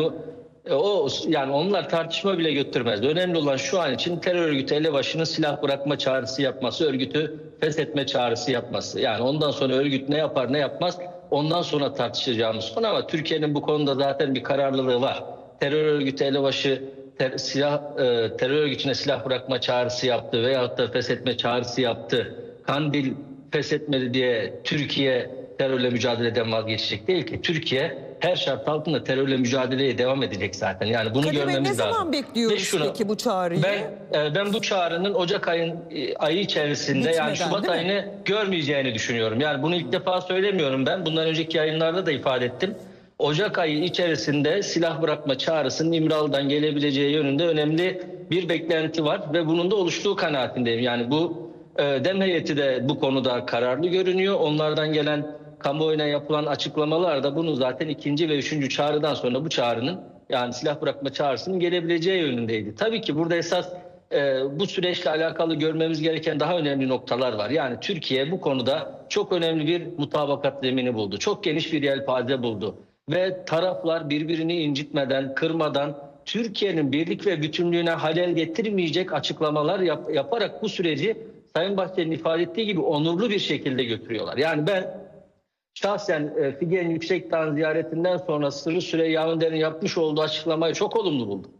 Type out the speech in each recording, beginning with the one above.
E, O yani onlar tartışma bile götürmez. Önemli olan şu an için terör örgütü elebaşının silah bırakma çağrısı yapması, örgütü feshetme çağrısı yapması. Yani ondan sonra örgüt ne yapar ne yapmaz ondan sonra tartışacağımız konu ama Türkiye'nin bu konuda zaten bir kararlılığı var. Terör örgütü elebaşı ter- silah e, terör örgütüne silah bırakma çağrısı yaptı veyahut da feshetme çağrısı yaptı. Kandil feshetmedi diye Türkiye terörle mücadeleden vazgeçecek değil ki. Türkiye her şart altında terörle mücadeleye devam edecek zaten. Yani bunu Kadir görmemiz ne lazım. zaman Ve bekliyoruz şunu- peki bu çağrıyı? Ben e, ben bu çağrının Ocak ayın e, ayı içerisinde Bitmeden, yani Şubat ayını görmeyeceğini düşünüyorum. Yani bunu ilk defa söylemiyorum ben. Bundan önceki yayınlarda da ifade ettim. Ocak ayı içerisinde silah bırakma çağrısının İmralı'dan gelebileceği yönünde önemli bir beklenti var ve bunun da oluştuğu kanaatindeyim. Yani bu e, dem heyeti de bu konuda kararlı görünüyor. Onlardan gelen kamuoyuna yapılan açıklamalar da bunun zaten ikinci ve üçüncü çağrıdan sonra bu çağrının yani silah bırakma çağrısının gelebileceği yönündeydi. Tabii ki burada esas e, bu süreçle alakalı görmemiz gereken daha önemli noktalar var. Yani Türkiye bu konuda çok önemli bir mutabakat zemini buldu. Çok geniş bir yelpaze buldu. Ve taraflar birbirini incitmeden, kırmadan Türkiye'nin birlik ve bütünlüğüne halel getirmeyecek açıklamalar yap- yaparak bu süreci Sayın Bahçeli'nin ifade ettiği gibi onurlu bir şekilde götürüyorlar. Yani ben şahsen e, Figen Yüksekdağ ziyaretinden sonra Sırrı Süreyya Önder'in yapmış olduğu açıklamayı çok olumlu buldum.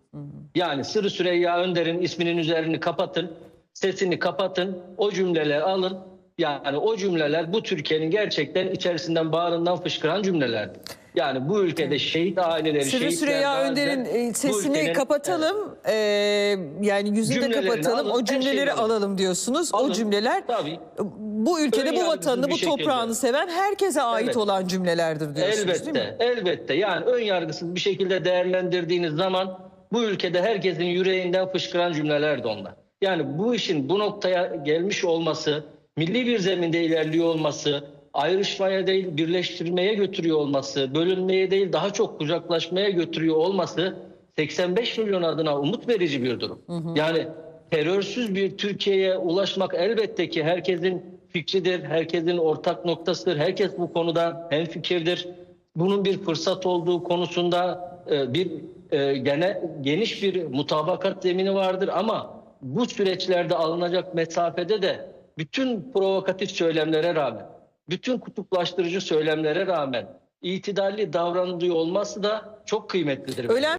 Yani Sırrı Süreyya Önder'in isminin üzerini kapatın, sesini kapatın, o cümleleri alın. Yani o cümleler bu Türkiye'nin gerçekten içerisinden bağrından fışkıran cümlelerdi. Yani bu ülkede şehit aileleri, Sırrı şehitler, Süreyya Önder'in e, sesini ülkenin- kapatalım. Ee, yani yüzünü de kapatalım. alın, o cümleleri alalım diyorsunuz. O Alın. cümleler Tabii. Bu ülkede bu vatanını, bu şekilde. toprağını seven herkese ait Evet. olan cümlelerdir diyorsunuz değil mi? Elbette, elbette. Yani ön yargısız bir şekilde değerlendirdiğiniz zaman bu ülkede herkesin yüreğinden fışkıran cümlelerdi onlar. Yani bu işin bu noktaya gelmiş olması, milli bir zeminde ilerliyor olması, ayrışmaya değil birleştirmeye götürüyor olması, bölünmeye değil daha çok kucaklaşmaya götürüyor olması 85 milyon adına umut verici bir durum. Yani terörsüz bir Türkiye'ye ulaşmak elbette ki herkesin fikridir, herkesin ortak noktasıdır. Herkes bu konuda hemfikirdir. Bunun bir fırsat olduğu konusunda e, bir e, gene geniş bir mutabakat zemini vardır ama bu süreçlerde alınacak mesafede de bütün provokatif söylemlere rağmen, bütün kutuplaştırıcı söylemlere rağmen itidalli davranılıyor olması da çok kıymetlidir. Ölen